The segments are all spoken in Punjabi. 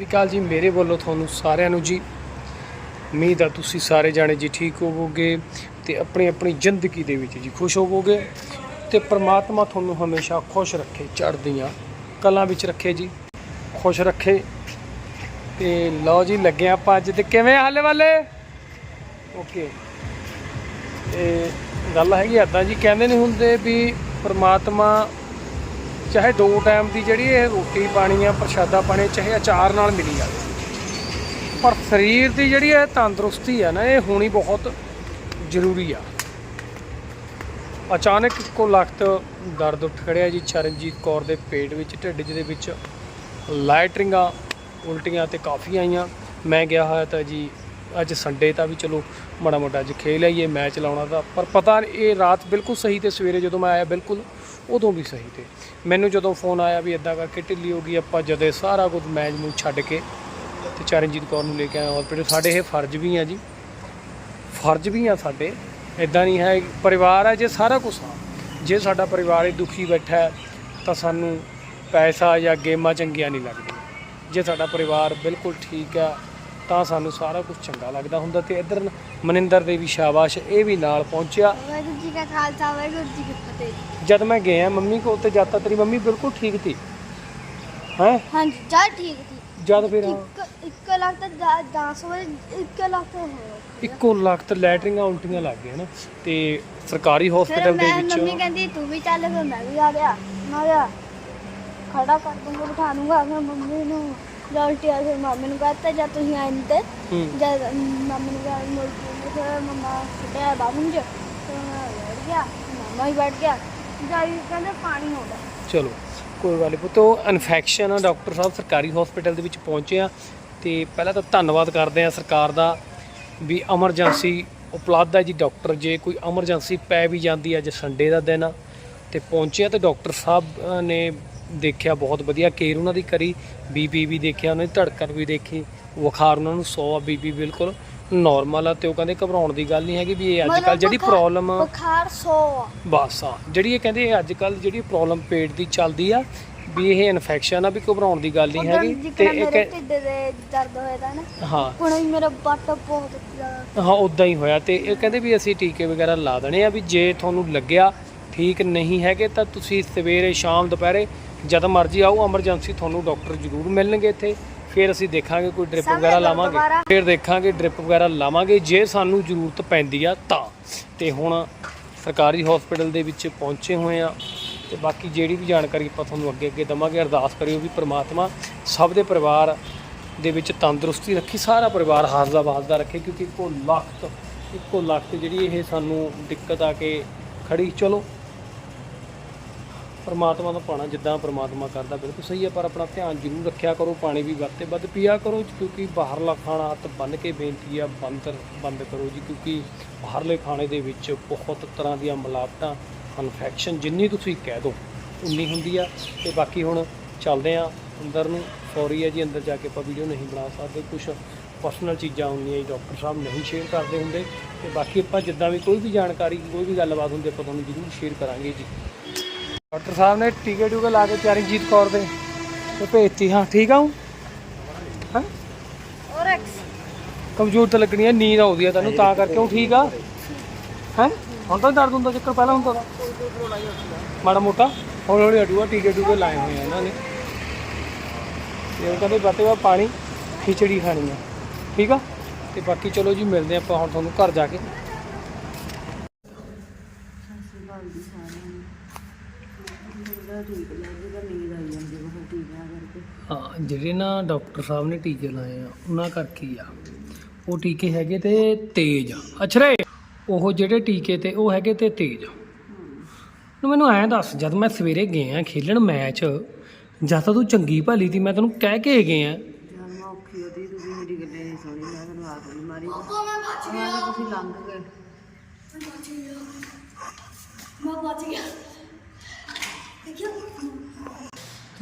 ਸਤਿ ਸ਼੍ਰੀ ਅਕਾਲ ਜੀ, ਮੇਰੇ ਵੱਲੋਂ ਤੁਹਾਨੂੰ ਸਾਰਿਆਂ ਨੂੰ ਜੀ। ਉਮੀਦ ਆ ਤੁਸੀਂ ਸਾਰੇ ਜਾਣੇ ਜੀ ਠੀਕ ਹੋਵੋਗੇ ਤੇ ਆਪਣੀ ਆਪਣੀ ਜ਼ਿੰਦਗੀ ਦੇ ਵਿੱਚ ਜੀ ਖੁਸ਼ ਹੋਵੋਗੇ ਤੇ ਪ੍ਰਮਾਤਮਾ ਤੁਹਾਨੂੰ ਹਮੇਸ਼ਾ ਖੁਸ਼ ਰੱਖੇ, ਚੜ੍ਹਦੀਆਂ ਕਲਾਂ ਵਿੱਚ ਰੱਖੇ ਜੀ। ਖੁਸ਼ ਰੱਖੇ। ਤੇ ਲਓ ਜੀ, ਲੱਗੇ ਆਪਾਂ ਅੱਜ ਤੇ ਕਿਵੇਂ ਹਾਲੇ ਵਾਲੇ? ਓਕੇ। ਤੇ ਗੱਲ ਹੈਗੀ ਏਦਾਂ ਜੀ, ਕਹਿੰਦੇ ਨਹੀਂ ਹੁੰਦੇ ਵੀ ਪ੍ਰਮਾਤਮਾ ਚਾਹੇ ਦੋ ਟਾਈਮ ਦੀ ਜਿਹੜੀ ਇਹ ਰੋਟੀ ਪਾਣੀ ਆ, ਪ੍ਰਸ਼ਾਦਾ ਪਾਣੀ, ਚਾਹੇ ਅਚਾਰ ਨਾਲ ਮਿਲੀ ਜਾਵੇ ਪਰ ਸਰੀਰ ਦੀ ਜਿਹੜੀ ਇਹ ਤੰਦਰੁਸਤੀ ਆ ਨਾ, ਇਹ ਹੋਣੀ ਬਹੁਤ ਜ਼ਰੂਰੀ ਆ। ਅਚਾਨਕ ਇੱਕੋ ਲਖਤ ਦਰਦ ਉੱਠ ਖੜਿਆ ਜੀ, ਚਰਨਜੀਤ ਕੌਰ ਦੇ ਪੇਟ ਵਿੱਚ, ਢਿੱਡ ਜਿਹੇ ਦੇ ਵਿੱਚ ਲਾਈਟਰਿੰਗਾਂ ਉਲਟੀਆਂ ਤੇ ਕਾਫੀ ਆਈਆਂ। ਮੈਂ ਗਿਆ ਹੋਇਆ ਤਾਂ ਜੀ, ਅੱਜ ਸੰਡੇ ਤਾਂ ਵੀ ਚਲੋ ਮਾੜਾ ਮੋਟਾ ਅੱਜ ਖੇਲ ਹੈ ਆਈਏ, ਮੈਚ ਲਾਉਣਾ ਤਾਂ, ਪਰ ਪਤਾ ਨਹੀਂ, ਇਹ ਰਾਤ ਬਿਲਕੁਲ ਸਹੀ ਤੇ ਸਵੇਰੇ ਜਦੋਂ ਮੈਂ ਆਇਆ ਬਿਲਕੁਲ ਉਦੋਂ ਵੀ ਸਹੀ ਤੇ। ਮੈਨੂੰ ਜਦੋਂ ਫੋਨ ਆਇਆ ਵੀ ਇਦਾਂ ਕਰਕੇ ਢਿੱਲੀ ਹੋ ਗਈ, ਆਪਾਂ ਜਦੇ ਸਾਰਾ ਕੁਝ ਮੈਚ ਨੂੰ ਛੱਡ ਕੇ ਤੇ ਚਰਨਜੀਤ ਕੌਰ ਨੂੰ ਲੈ ਕੇ ਆਇਆ ਹਸਪੀਟਲ ਸਾਡੇ ਇਹ ਫਰਜ਼ ਵੀ ਆ ਜੀ। ਫਰਜ਼ ਵੀ ਆ ਸਾਡੇ ਇਦਾਂ ਨਹੀਂ ਹੈ, ਪਰਿਵਾਰ ਹੈ ਜੇ ਸਾਰਾ ਕੁਝ ਆ। ਜੇ ਸਾਡਾ ਪਰਿਵਾਰ ਹੀ ਦੁਖੀ ਬੈਠਾ ਤਾਂ ਸਾਨੂੰ ਪੈਸਾ ਜਾਂ ਗੇਮਾਂ ਚੰਗੀਆਂ ਨਹੀਂ ਲੱਗਦੀਆਂ। ਜੇ ਸਾਡਾ ਪਰਿਵਾਰ ਬਿਲਕੁਲ ਠੀਕ ਆ ਤਾਂ ਸਾਨੂੰ ਸਾਰਾ ਕੁਝ ਚੰਗਾ ਲੱਗਦਾ ਹੁੰਦਾ ਤੇ ਇੱਧਰ ਮਨਿੰਦਰ ਦੇ ਵੀ ਸ਼ਾਬਾਸ਼ ਇਹ ਵੀ ਨਾਲ ਪਹੁੰਚਿਆ। ਵਾਹਿਗੁਰੂ ਜੀ ਕਾ ਖਾਲਸਾ ਵਾਹਿਗੁਰੂ ਜੀ ਕੀ ਫਤਿਹ ਜਦ ਮੈਂ ਗਿਆ ਮੰਮੀ ਕੋਲ ਤੇ ਜਾਤਾ ਤੇਰੀ ਮੰਮੀ ਬਿਲਕੁਲ ਠੀਕ ਸੀ। ਹੈ? ਹਾਂਜੀ ਜਾ ਠੀਕ ਸੀ। ਜਦ ਫਿਰ ਇੱਕ ਇੱਕ ਲੱਖ ਤਾਂ 10 ਵਜੇ ਇੱਕ ਲੱਖ ਤਾਂ ਹੈ ਇੱਕੋ ਲੱਖ ਤੇ ਲੈਟਰਿੰਗਾਂ ਉਲਟੀਆਂ ਲੱਗ ਗਈਆਂ ਨਾ। ਤੇ ਸਰਕਾਰੀ ਫਿਰ ਹਸਪੀਟਲ ਦੇ ਮੈਂ ਮੰਮੀ ਵਿੱਚ ਕਹਿੰਦੀ ਤੂੰ ਵੀ ਚੱਲ ਫਿਰ ਮੈਂ ਵੀ ਆ ਗਿਆ ਮੈਂ ਖੜਾ ਕਰ ਦੂੰਗਾ ਬਿਠਾ ਦੂੰਗਾ ਮੰਮੀ ਨੂੰ ਜਲਟੀ ਆ ਫਿਰ ਮੰਮੀ ਨੂੰ ਕਹਤਾ ਜਦ ਤੁਸੀਂ ਆਏ ਨਹੀਂ ਤੇ ਹੂੰ। ਜਦ ਮੰਮੀ ਨੂੰ ਕਿਹਾ ਕੇ ਫਿਰ ਮੰਮਾ ਛੱਡਿਆ ਬਾਬੂ ਜੀ ਫਿਰ ਮੈਂ ਬੈਠ ਗਿਆ ਮੰਮਾ ਹੀ ਬੈਠ ਗਿਆ। ਜਾਈ ਕਹਿੰਦੇ ਪਾਣੀ ਹੋ ਗਿਆ। ਚਲੋ ਕੋਈ ਗੱਲ ਨਹੀਂ ਪੁੱਤੋ ਇਨਫੈਕਸ਼ਨ ਡਾਕਟਰ ਸਾਹਿਬ ਸਰਕਾਰੀ ਹਸਪੀਟਲ ਦੇ ਵਿੱਚ ਪਹੁੰਚੇ ਆ। ਤੇ ਪਹਿਲਾਂ ਤਾਂ ਧੰਨਵਾਦ ਕਰਦੇ ਆ ਸਰਕਾਰ ਦਾ ਵੀ ਐਮਰਜੈਂਸੀ ਉਪਲਬਧ ਹੈ ਜੀ। ਡਾਕਟਰ ਜੇ ਕੋਈ ਐਮਰਜੈਂਸੀ ਪੈ ਵੀ ਜਾਂਦੀ ਹੈ ਅੱਜ ਸੰਡੇ ਦਾ ਦਿਨ ਆ ਤੇ ਪਹੁੰਚੇ ਆ ਤੇ ਡਾਕਟਰ ਸਾਹਿਬ ਨੇ ਦੇਖਿਆ ਬਹੁਤ ਵਧੀਆ। ਕੇਅਰ ਉਹਨਾਂ ਦੀ ਕਰੀ ਬੀਪੀ ਵੀ ਦੇਖਿਆ ਉਹਨਾਂ ਦੀ ਧੜਕਣ ਵੀ ਦੇਖੀ। ਬੁਖਾਰ ਉਹਨਾਂ ਨੂੰ 100 ਆ ਬੀਪੀ ਬਿਲਕੁਲ ਨਾਰਮਲ ਆ ਤੇ ਉਹ ਕਹਿੰਦੇ ਘਬਰਾਉਣ ਦੀ ਗੱਲ ਨਹੀਂ ਹੈਗੀ ਵੀ ਇਹ ਅੱਜ ਕੱਲ ਜਿਹੜੀ ਪ੍ਰੋਬਲਮ ਬੁਖਾਰ 100 ਆ। ਬਸ ਆ ਜਿਹੜੀ ਇਹ ਕਹਿੰਦੇ ਅੱਜ ਕੱਲ ਜਿਹੜੀ ਪ੍ਰੋਬਲਮ ਪੇਟ ਦੀ ਚੱਲਦੀ ਆ ਵੀ ਇਹ ਇਨਫੈਕਸ਼ਨ ਆ ਵੀ ਘਬਰਾਉਣ ਦੀ ਗੱਲ ਨਹੀਂ ਹੈਗੀ। ਤੇ ਇੱਕ ਢਿੱਡ ਦੇ ਦਰਦ ਹੋਇਆ ਤਾਂ ਨਾ ਹਾਂ। ਹੁਣ ਵੀ ਮੇਰਾ ਬੱਟ ਬਹੁਤ ਜ਼ਿਆਦਾ ਹਾਂ ਉਦਾਂ ਹੀ ਹੋਇਆ ਤੇ ਇਹ ਕਹਿੰਦੇ ਵੀ ਅਸੀਂ ਟੀਕੇ ਵਗੈਰਾ ਲਾ ਦੇਣੇ ਆ ਵੀ ਜੇ ਤੁਹਾਨੂੰ ਲੱਗਿਆ ਠੀਕ ਨਹੀਂ ਹੈਗੇ ਤਾਂ ਤੁਸੀਂ ਸਵੇਰੇ ਸ਼ਾਮ ਦੁਪਹਿਰੇ ਜਦ ਮਰਜ਼ੀ ਆਓ ਐਮਰਜੈਂਸੀ ਤੁਹਾਨੂੰ ਡਾਕਟਰ ਜ਼ਰੂਰ ਮਿਲਣਗੇ ਇੱਥੇ। ਫਿਰ ਅਸੀਂ ਦੇਖਾਂਗੇ ਕੋਈ ਡ੍ਰਿਪ ਵਗੈਰਾ ਲਾਵਾਂਗੇ। ਫਿਰ ਦੇਖਾਂਗੇ ਡ੍ਰਿਪ ਵਗੈਰਾ ਲਾਵਾਂਗੇ। ਜੇ ਸਾਨੂੰ ਜ਼ਰੂਰਤ ਪੈਂਦੀ ਆ ਤਾਂ। ਤੇ ਹੁਣ ਸਰਕਾਰੀ ਹਸਪੀਟਲ ਦੇ ਵਿੱਚ ਪਹੁੰਚੇ ਹੋਏ ਆ। ਤੇ ਬਾਕੀ ਜਿਹੜੀ ਵੀ ਜਾਣਕਾਰੀ ਆਪਾਂ ਤੁਹਾਨੂੰ ਅੱਗੇ ਅੱਗੇ ਦਵਾਂਗੇ ਅਰਦਾਸ ਕਰਿਓ ਵੀ ਪ੍ਰਮਾਤਮਾ ਸਭ ਦੇ ਪਰਿਵਾਰ ਦੇ ਵਿੱਚ ਤੰਦਰੁਸਤੀ ਰੱਖੀ ਸਾਰਾ ਪਰਿਵਾਰ ਹਾਜ਼ਰ ਵਾਜ਼ਦਾ ਰੱਖੇ ਕਿਉਂਕਿ ਇੱਕੋ ਲਖਤ ਇੱਕੋ ਲਖਤ ਜਿਹੜੀ ਇਹ ਸਾਨੂੰ ਦਿੱਕਤ ਆ ਕੇ ਖੜੀ ਚਲੋ। ਪਰਮਾਤਮਾ ਦਾ ਪਾਣਾ ਜਿੱਦਾਂ ਪਰਮਾਤਮਾ ਕਰਦਾ, ਬਿਲਕੁਲ ਸਹੀ ਹੈ, ਪਰ ਆਪਣਾ ਧਿਆਨ ਜ਼ਰੂਰ ਰੱਖਿਆ ਕਰੋ, ਪਾਣੀ ਵੀ ਵੱਧ ਤੇ ਵੱਧ ਪੀਆ ਕਰੋ, ਕਿਉਂਕਿ ਬਾਹਰਲਾ ਖਾਣਾ ਹੱਥ ਬੰਨ ਕੇ ਬੇਨਤੀ ਆ ਬੰਦ ਬੰਦ ਕਰੋ ਜੀ, ਕਿਉਂਕਿ ਬਾਹਰਲੇ ਖਾਣੇ ਦੇ ਵਿੱਚ ਬਹੁਤ ਤਰ੍ਹਾਂ ਦੀਆਂ ਮਿਲਾਵਟਾਂ ਇਨਫੈਕਸ਼ਨ ਜਿੰਨੀ ਤੁਸੀਂ ਕਹਿ ਦਿਓ ਉਨੀ ਹੁੰਦੀ ਆ। ਤੇ ਬਾਕੀ ਹੁਣ ਚੱਲਦੇ ਆ ਅੰਦਰ ਨੂੰ ਸੌਰੀ ਹੈ ਜੀ, ਅੰਦਰ ਜਾ ਕੇ ਆਪਾਂ ਵੀਡੀਓ ਨਹੀਂ ਬਣਾ ਸਕਦੇ ਕੁਝ ਪਰਸਨਲ ਚੀਜ਼ਾਂ ਹੁੰਦੀਆਂ ਜੀ ਡਾਕਟਰ ਸਾਹਿਬ ਨਹੀਂ ਸ਼ੇਅਰ ਕਰਦੇ ਹੁੰਦੇ। ਤੇ ਬਾਕੀ ਆਪਾਂ ਜਿੱਦਾਂ ਵੀ ਕੋਈ ਵੀ ਜਾਣਕਾਰੀ, ਕੋਈ ਵੀ ਗੱਲਬਾਤ ਹੁੰਦੀ, ਆਪਾਂ ਤੁਹਾਨੂੰ ਜ਼ਰੂਰ ਸ਼ੇਅਰ ਕਰਾਂਗੇ ਜੀ। ਡਾਕਟਰ ਸਾਹਿਬ ਨੇ ਟੀਕੇ ਟੂਕੇ ਲਾ ਕੇ ਚਰਨਜੀਤ ਕੌਰ ਦੇ ਤੇ ਭੇਜਤੀ ਹਾਂ ਠੀਕ ਆ ਹੂੰ ਹਾਂ? ਔਰ ਐਕਸ ਕਮਜ਼ੋਰ ਤਾਂ ਲੱਗਣੀ ਆ ਨੀਂਦ ਆਉਂਦੀ ਆ ਤੈਨੂੰ ਤਾਂ ਕਰਕੇ ਉਹ ਠੀਕ ਆ? ਹੈ? ਹੁਣ ਤਾਂ ਦਰਦ ਹੁੰਦਾ ਚੱਕਰ ਪਹਿਲਾਂ ਹੁੰਦਾ ਤਾ। ਮਾੜਾ ਮੋਟਾ। ਹੌਲੀ ਹੌਲੀ ਹਟੂਗਾ ਟੀਕੇ ਟੂਕੇ ਲਾਏ ਹੋਏ ਆ ਇਹਨਾਂ ਨੇ। ਤੇ ਉਹ ਕਹਿੰਦੇ ਬਾਤੇ ਵਾ ਪਾਣੀ ਖਿਚੜੀ ਖਾਣੀ ਆ। ਠੀਕ ਆ? ਤੇ ਬਾਕੀ ਚਲੋ ਜੀ ਮਿਲਦੇ ਆਪਾਂ ਹੁਣ ਤੁਹਾਨੂੰ ਘਰ ਜਾ ਕੇ। ਹਾਂ ਜਿਹੜੇ ਨਾ ਡਾਕਟਰ ਸਾਹਿਬ ਨੇ ਟੀਕੇ ਲਾਏ ਆ ਉਹਨਾਂ ਕਰਕੇ ਹੀ ਆ। ਉਹ ਟੀਕੇ ਹੈਗੇ ਤੇ ਤੇਜ਼ ਅਛਰੇ ਉਹ ਜਿਹੜੇ ਟੀਕੇ ਤੇ ਉਹ ਹੈਗੇ ਤੇ ਤੇਜ਼ ਨੂੰ ਮੈਨੂੰ ਐਂ ਦੱਸ ਜਦ ਮੈਂ ਸਵੇਰੇ ਗਿਆ ਖੇਲਣ ਮੈਚ ਜਦ ਤਾਂ ਤੂੰ ਚੰਗੀ ਭਲੀ ਤੀ ਮੈਂ ਤੈਨੂੰ ਕਹਿ ਕੇ ਗਿਆ ਜਦ ਮੈਂ ਔਖੀ ਹੋਦੀ ਤੁਸੀਂ ਮੇਰੀ ਗੱਲੇ ਨਹੀਂ ਸੁਣੀ ਮੈਂ ਤੁਹਾਨੂੰ ਆਪ ਨਹੀਂ ਮਾਰੀ ਮੈਂ ਤੁਸੀਂ ਲੰਘ ਗਏ।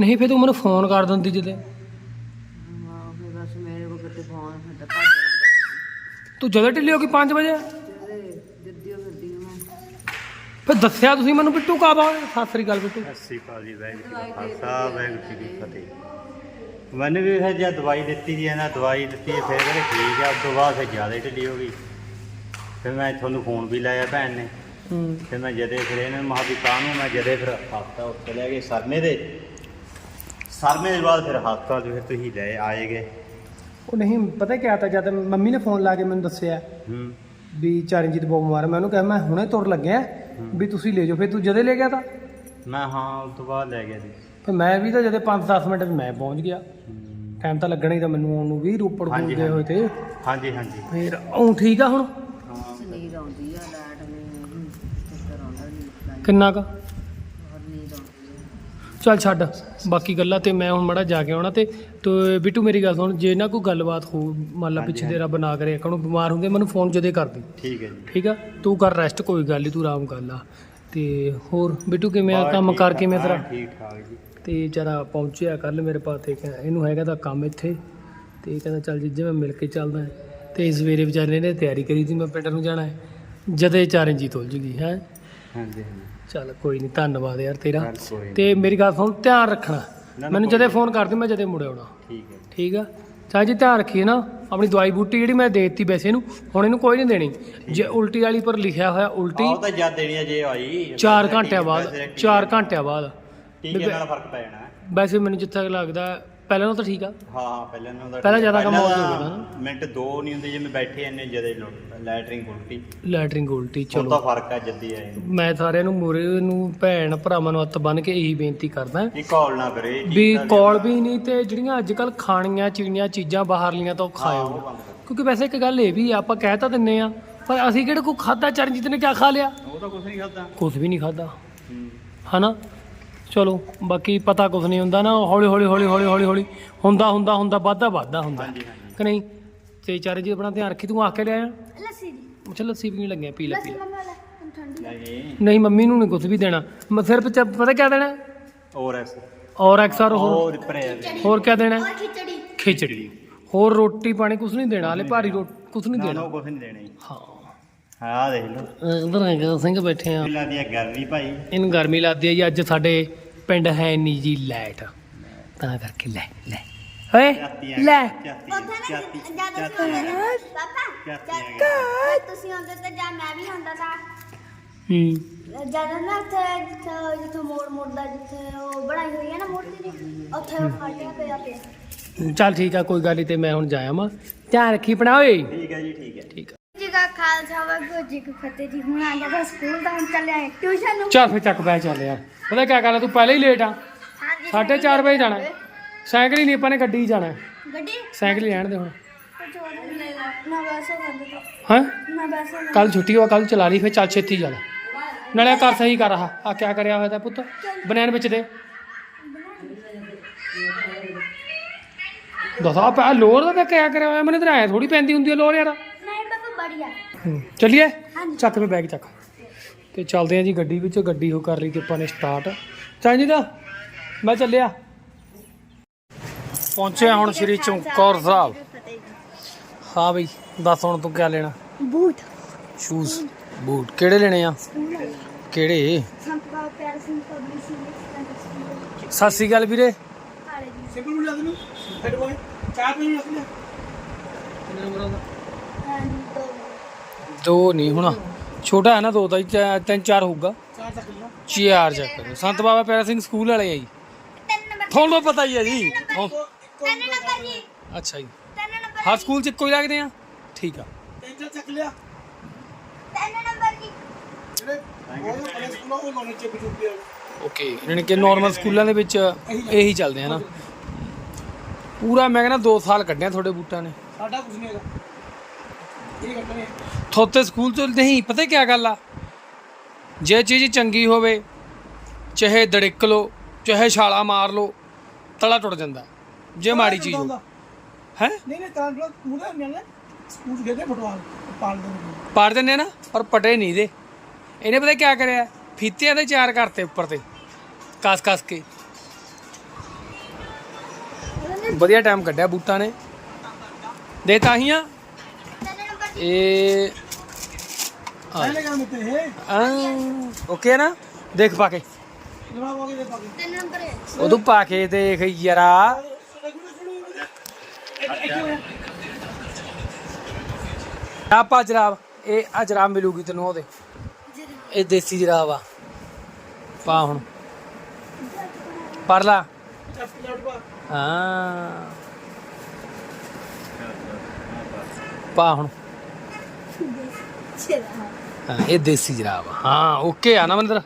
ਨਹੀਂ ਫਿਰ ਤੂੰ ਮੈਨੂੰ ਫੋਨ ਕਰ ਦਿੰਦੀ ਜਦੇ। ਹਾਂ ਫਿਰ ਬਸ ਮੇਰੇ ਕੋਲ ਕਿਤੇ ਫੋਨ ਫਿਰ ਤਾਂ ਭੱਜ ਜਾਣਾ ਤੂੰ ਜਦੇ ਢਿੱਲੀ ਹੋ ਗਈ 5 ਵਜੇ? ਜਿੱਦੀ ਫਿਰਦੀ ਹਾਂ ਮੈਂ। ਫਿਰ ਦੱਸਿਆ ਤੁਸੀਂ ਮੈਨੂੰ ਬਿੱਟੂ ਕਾਬਾ? ਸਤਿ ਸ੍ਰੀ ਅਕਾਲ ਬਿੱਟੂ। ਸਤਿ ਸ਼੍ਰੀ ਅਕਾਲ ਜੀ ਵਾਹਿਗੁਰੂ ਜੀ ਕਾ ਖਾਲਸਾ ਵਾਹਿਗੁਰੂ ਜੀ ਕੀ ਫਤਿਹ। ਮੈਨੂੰ ਵੀ ਫਿਰ ਜਦ ਦਵਾਈ ਦਿੱਤੀ ਜੀ ਇਹਨਾਂ ਦਵਾਈ ਦਿੱਤੀ ਫਿਰ ਕਹਿੰਦੇ ਠੀਕ ਆ ਉਸ ਤੋਂ ਬਾਅਦ ਫਿਰ ਜ਼ਿਆਦਾ ਢਿੱਲੀ ਹੋ ਗਈ। ਫਿਰ ਮੈਂ ਤੁਹਾਨੂੰ ਫੋਨ ਵੀ ਲਾਇਆ ਭੈਣ ਨੇ। ਹੂੰ। ਫਿਰ ਮੈਂ ਜਦੇ ਫਿਰ ਇਹਨਾਂ ਨੂੰ ਮਹਾ ਵੀ ਕਾਹਨੂੰ ਮੈਂ ਜਦੇ ਫਿਰ ਹਸਪਤਾਲ ਉੱਤੇ ਲੈ ਗਏ ਸਰਨੇ ਦੇ। ਦੇ ਬਾਅਦ ਫਿਰ ਹਸਪਤਾਲ 'ਚ ਫਿਰ ਤੁਸੀਂ ਲੈ ਆਏਗੇ ਉਹ ਨਹੀਂ ਪਤਾ ਕਿਆ ਤਾਂ ਜਦ ਮੰਮੀ ਨੇ ਫੋਨ ਲਾ ਕੇ ਮੈਨੂੰ ਦੱਸਿਆ ਹੂੰ। ਵੀ ਚਰਨਜੀਤ ਬਹੁਤ ਬਿਮਾਰ ਹੈ ਮੈਂ ਉਹਨੂੰ ਕਿਹਾ ਮੈਂ ਹੁਣੇ ਤੁਰ ਲੱਗਿਆ ਵੀ ਤੁਸੀਂ ਲੈ ਜਾਓ ਫਿਰ ਤੂੰ ਜਦੇ ਲੈ ਗਿਆ ਤਾਂ? ਮੈਂ ਹਾਂ ਉਸ ਤੋਂ ਬਾਅਦ ਲੈ ਗਿਆ ਜੀ ਫਿਰ ਮੈਂ ਵੀ ਤਾਂ ਜਦੇ 5-10 ਮਿੰਟ ਮੈਂ ਪਹੁੰਚ ਗਿਆ। ਟਾਈਮ ਤਾਂ ਲੱਗਣਾ ਹੀ ਤਾਂ ਮੈਨੂੰ ਆਉਣ ਨੂੰ ਵੀ ਰੋਪੜ ਹਾਂਜੀ, ਕੋਲ ਗਏ ਹੋਏ ਤੇ। ਹਾਂਜੀ ਹਾਂਜੀ। ਫਿਰ ਉਹ ਠੀਕ ਆ ਹੁਣ? ਨੀਂਦ ਆਉਂਦੀ ਆ ਲਾਈਟ ਨੇ ਚੱਕਰ ਆਉਂਦਾ ਨੀਂਦ ਕਿੰਨਾ ਕੁ? ਚੱਲ ਛੱਡ ਬਾਕੀ ਗੱਲਾਂ ਤੇ ਮੈਂ ਹੁਣ ਮੜਾ ਜਾ ਕੇ ਆਉਣਾ ਤੇ ਤੇ ਬਿੱਟੂ ਮੇਰੀ ਗੱਲ ਸੁਣ ਜੇ ਨਾ ਕੋਈ ਗੱਲਬਾਤ ਹੋ ਮੰਨ ਲਾ ਪਿੱਛੇ ਦੇ ਰੱਬ ਨਾ ਕਰੇ ਕਣੋਂ ਬਿਮਾਰ ਹੁੰਦੇ ਮੈਨੂੰ ਫੋਨ ਜਦੇ ਕਰ ਦੇ। ਠੀਕ ਹੈ ਜੀ। ਠੀਕ ਆ? ਤੂੰ ਕਰ ਰੈਸਟ ਕੋਈ ਗੱਲ ਨਹੀਂ ਤੂੰ ਆਰਾਮ ਕਰ ਲਾ। ਤੇ ਹੋਰ ਬਿੱਟੂ ਕਿਵੇਂ ਆ? ਕੰਮ ਕਰ ਕਿਵੇਂ ਤੇਰਾ? ਠੀਕ ਠਾਕ ਜੀ। ਤੇ ਜਰਾ ਪਹੁੰਚਿਆ ਕੱਲ ਮੇਰੇ ਪਾਸ ਤੇ ਕਹਿੰਦਾ ਇਹਨੂੰ ਹੈਗਾ ਤਾਂ ਕੰਮ ਇੱਥੇ। ਤੇ ਕਹਿੰਦਾ ਚੱਲ ਜਿੱਜੇ ਮੈਂ ਮਿਲ ਕੇ ਚੱਲਦਾ ਤੇ ਸਵੇਰੇ ਵਿਚਾਰੇ ਨੇ ਤਿਆਰੀ ਕਰੀ ਸੀ ਮੈਂ ਪਿੰਡ ਨੂੰ ਜਾਣਾ ਹੈ। ਜਦੇ ਚਰਨਜੀਤ ਉਲਝ ਗਈ ਹੈ? ਹਾਂਜੀ ਹਾਂਜੀ। ਚੱਲ ਕੋਈ ਨਹੀਂ ਧੰਨਵਾਦ ਯਾਰ ਤੇਰਾ। ਚੱਲ ਕੋਈ ਨੀ। ਤੇ ਮੇਰੀ ਗੱਲ ਸੁਣ ਧਿਆਨ ਰੱਖਣਾ। ਨਾ, ਮੈਨੂੰ ਜਦੇ ਨੀ। ਫੋਨ ਕਰ ਦੇ ਮੈਂ ਜਦੇ ਮੁੜ ਆਉਣਾ। ਠੀਕ ਹੈ। ਠੀਕ ਆ? ਚਾਹ ਜੀ ਧਿਆਨ ਰੱਖੀਏ ਨਾ। ਆਪਣੀ ਦਵਾਈ ਬੂਟੀ ਜਿਹੜੀ ਮੈਂ ਦੇ ਦਿੱਤੀ ਵੈਸੇ ਇਹਨੂੰ ਹੁਣ ਇਹਨੂੰ ਕੋਈ ਨਹੀਂ ਦੇਣੀ। ਜੇ ਉਲਟੀ ਵਾਲੀ ਪਰ ਲਿਖਿਆ ਹੋਇਆ ਉਲਟੀ ਆਹ ਤਾਂ ਜਦ ਦੇਣੀ ਹੈ ਜੇ ਆਈ। 4 ਘੰਟਿਆਂ ਬਾਅਦ 4 ਘੰਟਿਆਂ ਬਾਅਦ। ਟੀਕੇ ਨਾਲ ਫ਼ਰਕ ਪੈ ਜਾਣਾ। ਹੈ। ਵੈਸੇ ਮੈਨੂੰ ਜਿੱਥੇ ਤੱਕ ਲੱਗਦਾ ਪਹਿਲਾਂ ਨਾਲੋਂ ਤਾਂ ਠੀਕ ਆ। ਹਾਂ ਹਾਂ ਪਹਿਲਾਂ ਨੂੰ ਦਾ ਪਹਿਲਾਂ ਜ਼ਿਆਦਾ ਕੰਮ ਹੋ ਤਾਂ ਗਿਆ ਨਾ। ਮਿੰਟ ਦੋ ਨਹੀਂ ਹੁੰਦੇ ਜਿਵੇਂ ਬੈਠੇ ਇੰਨੇ ਜਦੇ ਲੈਟਰਿੰਗ ਉਲਟੀ ਲੈਟਰਿੰਗ ਉਲਟੀ ਹੁਣ ਤਾਂ ਚਲੋ ਫ਼ਰਕ ਹੈ ਜੱਦੀ ਨੂੰ। ਮੈਂ ਸਾਰਿਆਂ ਨੂੰ ਮੂਰੇ ਨੂੰ ਭੈਣ ਭਰਾਵਾਂ ਨੂੰ ਹੱਥ ਬੰਨ ਕੇ ਇਹੀ ਬੇਨਤੀ ਕਰਦਾ। ਇਹ ਕਾਲ ਨਾ ਕਰੇ ਵੀ ਕੌਲ ਵੀ ਨਹੀਂ ਤੇ ਜਿਹੜੀਆਂ ਅੱਜ ਕੱਲ ਖਾਣੀਆਂ ਚੀਣੀਆਂ ਚੀਜ਼ਾਂ ਬਾਹਰਲੀਆਂ ਤੋਂ ਖਾਇਓ। ਕਿਉਂਕਿ ਵੈਸੇ ਇੱਕ ਗੱਲ ਇਹ ਵੀ ਆ, ਆਪਾਂ ਕਹਿ ਤਾਂ ਦਿੰਨੇ ਆ ਪਰ ਅਸੀਂ ਕਿਹੜਾ ਕੋਈ ਖਾਦਾ ਚਰਨਜੀਤ ਨੇ ਕਿਆ ਖਾ ਲਿਆ? ਉਹ ਤਾਂ ਕੁਝ ਨਹੀਂ ਖਾਦਾ ਕੁਝ ਵੀ ਨਹੀਂ ਖਾਦਾ ਹਨਾ? ਚਲੋ ਬਾਕੀ ਪਤਾ ਕੁਝ ਨਹੀਂ ਹੁੰਦਾ ਨਾ ਹੌਲੀ ਹੌਲੀ ਹੌਲੀ ਹੌਲੀ ਹੌਲੀ ਹੌਲੀ। ਹੁੰਦਾ ਹੁੰਦਾ ਹੁੰਦਾ ਵਾਧਾ ਵਾਧਾ ਹੁੰਦਾ। ਕਿ ਨਹੀਂ? ਤੇ ਚਰਨਜੀਤ ਆਪਣਾ ਧਿਆਨ ਰੱਖੀ ਤੂੰ ਆ ਕੇ ਲਿਆਇਆ? ਲੱਸੀ ਦੀ ਅੱਛਾ ਲੱਸੀ ਪੀਣ ਲੱਗਿਆ ਪੀ ਲੈ ਪੀ ਲੱਸੀ ਲੈ। ਮੰਮਾ ਲੈ ਹੁਣ ਠੰਡੀ ਨਹੀਂ। ਮੰਮੀ ਨੂੰ ਨਹੀਂ ਕੁਝ ਵੀ ਦੇਣਾ। ਮੈਂ ਸਿਰਫ ਚ- ਪਤਾ ਕਿਆ ਦੇਣਾ? ਹੋਰ ਐਸ। ਔਰ ਐਕਸਰ ਹੋਰ ਹੋਰ ਹੋਰ ਕਿਆ ਦੇਣਾ? ਔਰ ਖਿਚੜੀ। ਖਿਚੜੀ। ਹੋਰ ਰੋਟੀ ਪਾਣੀ ਕੁਝ ਨਹੀਂ ਦੇਣਾ ਹਲੇ ਭਾਰੀ ਰੋਟੀ ਕੁਝ ਨਹੀਂ ਨਾ ਦੇਣਾ। ਨਾ ਕੁਝ ਨਹੀਂ ਦੇਣਾ ਜੀ। ਹਾਂ ਹਾਂ। ਆਹ ਦੇਖ ਲਓ। ਇਧਰ ਹੈਗਾ ਸਿੰਘ ਬੈਠੇ ਆ। ਪਿੱਲਾ ਦੀ ਗਰਮੀ ਭਾਈ। ਇਹਨੂੰ ਗਰਮੀ ਲੱਗਦੀ ਹੈ ਜੀ ਅੱਜ ਸਾਡੇ ਪਿੰਡ ਹੈ ਨੀ ਜੀ ਲਾਈਟ। ਤਾਂ ਕਰਕੇ ਲੈ ਲੈ। ਓਏ ਲੈ। ਚਾਤੀਆਂ ਉੱਥੇ ਨਾ ਚਾਤੀ ਜਦ ਅਸੀਂ ਹੁੰਦੇ ਸੀ ਪਾਪਾ ਚਾਤੀਆਂ ਜਦ ਤੁਸੀਂ ਹੁੰਦੇ ਤੇ ਜਾਂ ਮੈਂ ਵੀ ਹੁੰਦਾ ਤਾਂ। ਹੂੰ। ਜਦ ਨਾ ਉੱਥੇ ਜਿੱਥੇ ਜਿੱਥੇ ਮੋੜ ਮੋੜਦਾ ਜਿੱਥੇ ਉਹ ਬਣਾਈ ਹੋਈ ਹੈ ਨਾ ਮੂਰਤੀ ਦੀ ਉੱਥੇ ਉਹ ਫਾਟਿਆ ਪਿਆ ਪਿਆ ਚੱਲ ਠੀਕ ਆ ਕੋਈ ਗੱਲ ਨਹੀਂ ਤੇ ਮੈਂ ਹੁਣ ਜਾਇਆ ਮਾ ਧਿਆਨ ਰੱਖੀ ਪਣਾ ਓਏ। ਠੀਕ ਹੈ ਜੀ ਠੀਕ ਹੈ ਕਾ ਖਾਲਸਾ ਵਾਹਿਗੁਰੂ ਜੀ ਕੀ ਫਤਿਹ ਜੀ। ਹੁਣ ਆ ਗਿਆ ਸਕੂਲ ਦਾ ਹੁਣ ਚੱਲਿਆ ਟਿਊਸ਼ਨ ਨੂੰ? ਚੱਲ ਫੇ ਚੱਕ ਬੈ ਚੱਲ ਯਾਰ। ਪਤਾ ਕਿਆ ਗੱਲ ਆ, ਤੂੰ ਪਹਿਲਾਂ ਹੀ ਲੇਟ ਆ। ਹਾਂਜੀ ਸਾਢੇ ਚਾਰ ਵਜੇ ਜਾਣਾ। ਹੈ। ਸਾਈਕਲ ਹੀ ਨਹੀਂ ਆਪਾਂ ਨੇ ਗੱਡੀ 'ਚ ਜਾਣਾ। ਹੈ। ਗੱਡੀ? ਸਾਈਕਲ ਹੀ ਰਹਿਣ ਦੇ ਹੁਣ। ਕੁਝ ਹੋਰ ਵੈਸੇ ਹਾਂ? ਵੈਸੇ ਕੱਲ ਛੁੱਟੀ ਹੋਆ ਕੱਲ ਚਲਾ ਲਈ ਫੇ ਚੱਲ ਛੇਤੀ ਚੱਲ। ਨਾਲੇ ਕਰ ਸਹੀ ਕਰ ਰਹਾ ਆ ਕਿਆ ਕਰਿਆ ਹੋਇਆ ਤਾ ਪੁੱਤ? ਬਨੈਣ ਵਿੱਚ ਦੇ। ਦਸਾ ਪਾ ਲੋਰ ਦਾ ਕਿਆ ਕਰਿਆ ਹੋਇਆ? ਮੈਨੂੰ ਤਾਂ ਐ ਥੋੜੀ ਪੈਂਦੀ ਹੁੰਦੀ ਹੈ ਲੋਰ ਯਾਰ। ਚੱਲੀਏ। ਚੱਕ ਮੇ ਬੈਗ ਚੱਕ। ਤੇ ਚੱਲਦੇ ਆ ਜੀ ਗੱਡੀ ਵਿੱਚ ਗੱਡੀ ਹੋ ਕਰ ਲਈ ਤੇ ਆਪਾਂ ਨੇ ਸਟਾਰਟ ਚਾਂਜੀ ਦਾ ਮੈਂ ਚੱਲਿਆ। ਪਹੁੰਚੇ ਹੁਣ ਸ਼੍ਰੀ ਚਮਕੌਰ ਸਾਹਿਬ। ਹਾਂ ਬਈ ਦੱਸ ਹੁਣ ਤੂੰ ਕਿਆ ਲੈਣਾ? ਬੂਟ। ਸ਼ੂਜ਼ ਬੂਟ। ਕਿਹੜੇ ਲੈਣੇ ਆ? ਕਿਹੜੇ? ਸੰਤ ਸ੍ਰੀ ਅਕਾਲ ਵੀਰੇ। ਸਿੰਪਲ ਬੁਲਾ ਦੇਨੂੰ ਹੈਡ ਬੋਏ ਚਾਹ ਪੀਣੀ ਰੱਖ ਲੈ ਹਾਂਜੀ ਦੋ ਦੋ ਨਹੀਂ ਹੋਣਾ। ਛੋਟਾ ਹੈ ਨਾ ਦੋ ਤਾਂ ਚਾ- ਤਿੰਨ ਚਾਰ ਹੋਊਗਾ। ਚਾਰ ਚੱਕ ਲਿਆ ਚਾਰ ਚੱਕ ਕਰੋ ਸੰਤ ਬਾਬਾ ਪਿਆਰਾ ਸਿੰਘ ਸਕੂਲ ਵਾਲੇ ਆ ਜੀ। ਤਿੰਨ ਨੰਬਰ ਤੁਹਾਨੂੰ ਪਤਾ ਹੀ ਹੈ ਜੀ। ਹਾਂ। ਤਿੰਨ ਨੰਬਰ ਜੀ। ਅੱਛਾ ਜੀ। ਤਿੰਨ ਨੰਬਰ ਹਰ ਸਕੂਲ ਚ ਇੱਕੋ ਹੀ ਲੱਗਦੇ ਆ? ਠੀਕ ਆ। ਤਿੰਨ ਨੰਬਰ ਜੀ। ਓਕੇ। ਯਾਨੀ ਕਿ ਨਾਰਮਲ ਸਕੂਲਾਂ ਦੇ ਵਿੱਚ ਇਹੀ ਚੱਲਦੇ ਆ ਨਾ। ਪੂਰਾ ਮੈਂ ਕਹਿੰਦਾ 2 ਸਾਲ ਕੱਢਿਆ ਤੁਹਾਡੇ ਬੂਟਾਂ ਨੇ। ਸਾਡਾ ਕੁਝ ਨਹੀਂ ਹੈਗਾ। ਇਹ ਕੱਢਣੇ ਥੋਤੇ ਸਕੂਲ ਚ ਨਹੀਂ ਪਤਾ ਕੀ ਗੱਲ ਆ? ਜੇ ਚੀਜ਼ ਚੰਗੀ ਹੋਵੇ ਚਾਹੇ ਦੜਿਕ ਲੋ ਚਾਹੇ ਛਾਲਾ ਮਾਰ ਲੋ ਤਲਾ ਟੁੱਟ ਜਾਂਦਾ ਜੇ ਮਾੜੀ ਚੀਜ਼ ਹੋ ਹੈ? ਨਹੀਂ ਨਹੀਂ ਤਾਂ ਪੂਰਾ ਨਾ ਸਕੂਲ ਗਏ ਤੇ ਫੁੱਟਬਾਲ ਪਾਲ ਦੇ ਪਾੜ ਦਿੰਦੇ ਨਾ ਪਰ ਪਟੇ ਨਹੀਂ ਦੇ। ਇਹਨੇ ਪਤਾ ਕੀ ਕਰਿਆ? ਫੀਤਿਆਂ ਦੇ ਚਾਰ ਕਰਤੇ ਉੱਪਰ ਤੇ ਕਸ ਕਸ ਕੇ। ਵਧੀਆ ਟਾਈਮ ਕੱਢਿਆ ਬੂਟਾਂ ਨੇ। ਦੇ ਤਾਂ ਹੀ ਆ। ਤਿੰਨ ਨੰਬਰ ਇਹ ਓਕੇ ਨਾ? ਦੇਖ ਪਾ ਕੇ। ਉਦੋਂ ਪਾ ਕੇ ਦੇਖ ਯਾਰਾ। ਆ ਪਾ ਜਰਾਬ ਇਹ ਆ ਜਰਾਬ ਮਿਲੂਗੀ ਤੈਨੂੰ ਉਹਦੇ। ਇਹ ਦੇਸੀ ਜਰਾਬ ਆ। ਪਾ ਹੁਣ। ਪਰ ਲਾ। ਹਾਂ। ਪਾ ਹੁਣ। ਹਾਂ ਇਹ ਦੇਸੀ ਜਰਾਬ ਆ। ਹਾਂ ਓਕੇ ਆ ਨਾ ਮੰਦਰ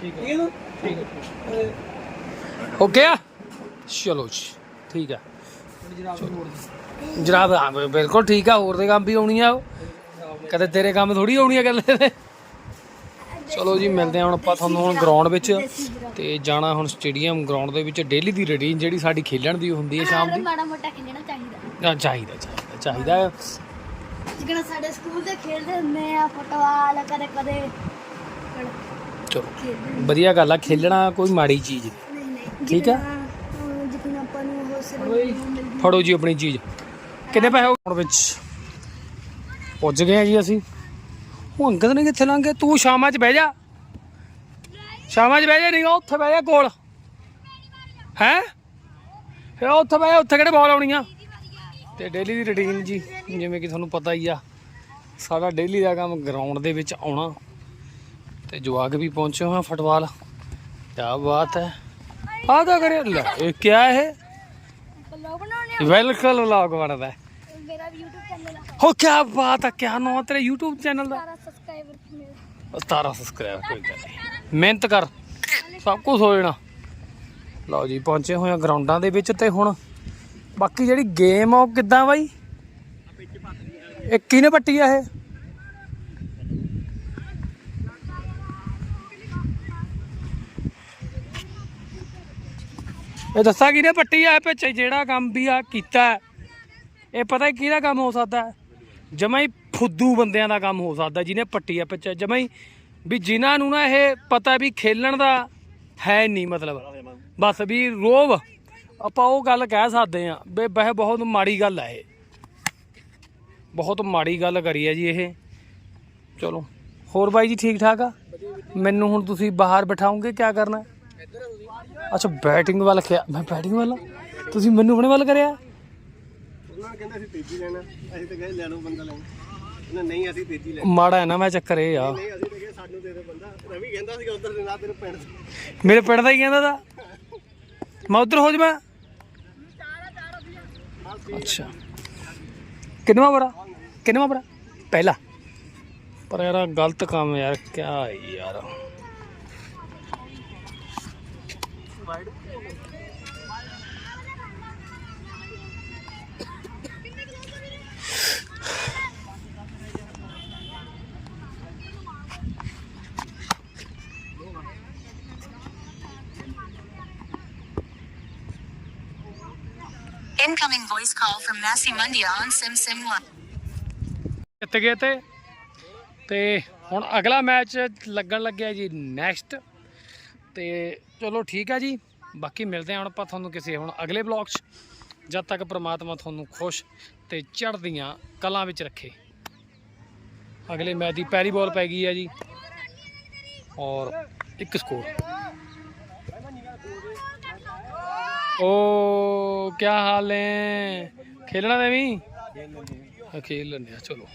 ਠੀਕ ਹੈ ਠੀਕ ਹੈ ਓਕੇ ਆ। ਚਲੋ ਜੀ ਠੀਕ ਆ। ਜਰਾਬ ਹਾਂ ਬਿਲਕੁਲ ਠੀਕ ਆ ਹੋਰ ਦੇ ਕੰਮ ਵੀ ਆਉਣੀ ਆ ਉਹ। ਕਦੇ ਤੇਰੇ ਕੰਮ ਥੋੜੀ ਆਉਣੀ ਆ ਗੱਲੇ ਚਲੋ ਜੀ ਮਿਲਦੇ ਹਾਂ ਹੁਣ ਆਪਾਂ ਤੁਹਾਨੂੰ ਹੁਣ ਗਰਾਊਂਡ ਵਿੱਚ। ਤੇ ਜਾਣਾ ਹੁਣ ਸਟੇਡੀਅਮ ਗਰਾਊਂਡ ਦੇ ਵਿੱਚ ਡੇਲੀ ਦੀ ਰੂਟੀਨ ਜਿਹੜੀ ਸਾਡੀ ਖੇਲਣ ਦੀ ਹੁੰਦੀ ਹੈ ਸ਼ਾਮ ਦੀ। ਮਾੜਾ ਮੋਟਾ ਖੇਡਣਾ ਚਾਹੀਦਾ। ਆ, ਚਾਹੀਦਾ ਚਾਹੀਦਾ। ਜਿਕਣਾ ਸਾਡੇ ਸਕੂਲ ਦੇ ਖੇਡਦੇ ਹੁੰਦੇ ਆ ਫੁੱਟਬਾਲ ਕਦੇ ਕਦੇ ਚਲੋ। ਖੇਡਦੇ ਵਧੀਆ ਗੱਲ ਆ ਖੇਲਣਾ ਕੋਈ ਮਾੜੀ ਚੀਜ਼ ਨਹੀਂ। ਨਹੀਂ ਨਹੀਂ। ਠੀਕ ਆ। ਆਪਾਂ ਨੂੰ ਫੜੋ ਜੀ ਆਪਣੀ ਚੀਜ਼। ਕਿੰਨੇ ਪੈਸੇ ਹੁਣ ਵਿੱਚ ਪੁੱਜ ਗਏ ਆ ਜੀ ਅਸੀਂ। ਉਹ ਅੰਗਦ ਨੇ ਕਿੱਥੇ ਲੰਘ ਤੂੰ ਸ਼ਾਮਾਂ 'ਚ ਬਹਿ ਜਾ। ਸ਼ਾਮਾਂ 'ਚ ਬਹਿ ਜਾ ਨਹੀਂ ਉੱਥੇ ਬਹਿ ਜਾ ਕੋਲ। ਹੈ? ਫੇ ਉੱਥੇ ਬਹਿ ਜਾ ਉੱਥੇ ਕਿਹੜੇ ਬਾਲ ਆਉਣੀਆਂ? ਤੇ ਡੇਲੀ ਦੀ ਰੁਟੀਨ ਜੀ, ਜਿਵੇਂ ਕਿ ਤੁਹਾਨੂੰ ਪਤਾ ਹੀ ਆ, ਸਾਡਾ ਡੇਲੀ ਦਾ ਕੰਮ ਗਰਾਊਂਡ ਦੇ ਵਿੱਚ ਆਉਣਾ ਤੇ ਜਵਾਕ ਵੀ ਪਹੁੰਚੇ ਹੋਏ ਆ ਫੁੱਟਬਾਲ। ਕੀ ਬਾਤ ਹੈ। ਆਹ ਤਾਂ ਕਰੇ ਲੈ, ਇਹ ਕੀ ਹੈ ਬਲੌਗ ਬਣਾਉਣੇ ਵੈਲਕਮ ਵਲੌਗ ਬਣਦਾ। ਹੈ। ਆ। ਮੇਰਾ YouTube ਚੈਨਲ ਹੋ ਕੀ ਬਾਤ ਹੈ ਕੀ ਨਾਮ ਤੇਰੇ YouTube ਚੈਨਲ ਦਾ? ਸਾਰਾ ਸਬਸਕ੍ਰਾਈਬਰ ਮੇਰੇ 17 ਸਬਸਕ੍ਰਾਈਬ ਕੋਈ ਗੱਲ ਮਿਹਨਤ ਕਰ, ਸਭ ਕੁਝ ਹੋ ਜਾਣਾ। ਲਓ ਜੀ, ਪਹੁੰਚੇ ਹੋਏ ਆ ਗਰਾਊਂਡਾਂ ਦੇ ਵਿੱਚ ਤੇ ਹੁਣ ਬਾਕੀ ਜਿਹੜੀ ਗੇਮ ਆ ਉਹ ਕਿੱਦਾਂ ਬਾਈ? ਇਹ ਕਿਹਨੇ ਪੱਟੀ ਆ ਇਹ। ਇਹ ਦੱਸਾਂ ਕਿਹਨੇ ਪੱਟੀ ਆ? ਇਹ ਜਿਹੜਾ ਕੰਮ ਵੀ ਆ ਕੀਤਾ। ਇਹ ਪਤਾ ਹੀ ਕਿਹਦਾ ਕੰਮ ਹੋ ਸਕਦਾ? ਜਮਾ ਹੀ ਫੁੱਦੂ ਬੰਦਿਆਂ ਦਾ ਕੰਮ ਹੋ ਸਕਦਾ ਜਿਹਨੇ ਪੱਟੀ ਆ ਪਿੱਛੇ। ਜਮਾ ਹੀ ਵੀ ਜਿਨ੍ਹਾਂ ਨੂੰ ਨਾ ਇਹ ਪਤਾ ਵੀ ਖੇਲਣ ਦਾ ਹੈ ਨਹੀਂ ਮਤਲਬ। ਬਸ ਵੀ ਰੋਬ ਆਪਾਂ ਉਹ ਗੱਲ ਕਹਿ ਸਕਦੇ ਆ ਬੇ ਵੈਸੇ ਬਹੁਤ ਮਾੜੀ ਗੱਲ ਹੈ ਇਹ। ਬਹੁਤ ਮਾੜੀ ਗੱਲ ਕਰੀ ਹੈ ਜੀ ਇਹ। ਚਲੋ ਹੋਰ ਬਾਈ ਜੀ ਠੀਕ ਠਾਕ ਆ? ਮੈਨੂੰ ਹੁਣ ਤੁਸੀਂ ਬਾਹਰ ਬਿਠਾਓਗੇ ਕੀ ਕਰਨਾ? ਅੱਛਾ ਬੈਟਿੰਗ ਵੱਲ ਕਿਹਾ ਮੈਂ ਬੈਟਿੰਗ ਵੱਲ? ਤੁਸੀਂ ਮੈਨੂੰ ਆਪਣੇ ਵੱਲ ਕਰਿਆ? ਉਹਨਾਂ ਨੇ ਕਹਿੰਦਾ ਅਸੀਂ ਤੇਜ਼ੀ ਲੈਣਾ ਅਸੀਂ ਤਾਂ ਕਹੇ ਲੈ ਲਓ ਬੰਦਾ ਲੈਣਾ। ਉਹਨਾਂ ਨਹੀਂ ਅਸੀਂ ਤੇਜ਼ੀ ਲੈ ਮਾੜਾ ਹੈ ਨਾ ਮੈਂ ਚੱਕਰ ਇਹ ਆ। ਨਹੀਂ ਅਸੀਂ ਤਾਂ ਕਹੇ ਸਾਨੂੰ ਦੇ ਦੇ ਬੰਦਾ। ਰਵੀ ਕਹਿੰਦਾ ਸੀ ਉਧਰ ਦੇ ਨਾ ਤੇਰੇ ਪਿੰਡ ਮੇਰੇ ਪਿੰਡ ਦਾ ਹੀ ਕਹਿੰਦਾ ਦਾ ਮੈਂ ਉਧਰ ਹੋ ਜਾਵਾਂ। ਅੱਛਾ ਕਿੰਨਵਾ ਬੜਾ ਕਿੰਨਵਾ ਬੜਾ ਪਹਿਲਾ। ਪਰ ਯਾਰ ਆਹ ਗਲਤ ਕੰਮ ਯਾਰ ਕਿਆ ਹੈ ਯਾਰ। Incoming voice call from Nasi Mundia on Sim Sim 1. ਜਿੱਤ ਗਏ ਤੇ ਤੇ ਹੁਣ ਅਗਲਾ ਮੈਚ ਲੱਗਣ ਲੱਗਿਆ ਜੀ ਨੈਕਸਟ। ਤੇ ਚਲੋ ਠੀਕ ਹੈ ਜੀ, ਬਾਕੀ ਮਿਲਦੇ ਹਾਂ ਹੁਣ ਆਪਾਂ ਤੁਹਾਨੂੰ ਕਿਸੇ ਹੁਣ ਅਗਲੇ ਬਲੌਗ 'ਚ। ਜਦ ਤੱਕ ਪ੍ਰਮਾਤਮਾ ਤੁਹਾਨੂੰ ਖੁਸ਼ ਤੇ ਚੜ੍ਹਦੀਆਂ ਕਲਾਂ ਵਿੱਚ ਰੱਖੇ। ਅਗਲੇ ਮੈਚ ਦੀ ਪਹਿਲੀ ਬਾਲ ਪੈ ਗਈ ਹੈ ਜੀ। ਔਰ ਇੱਕ ਸਕੋਰ। ਓ ਕੀ ਹਾਲ ਹੈ ਖੇਲਣਾ ਦੇਵੀਂ ਖੇਲ ਲੈਂਦੇ ਆ ਚਲੋ।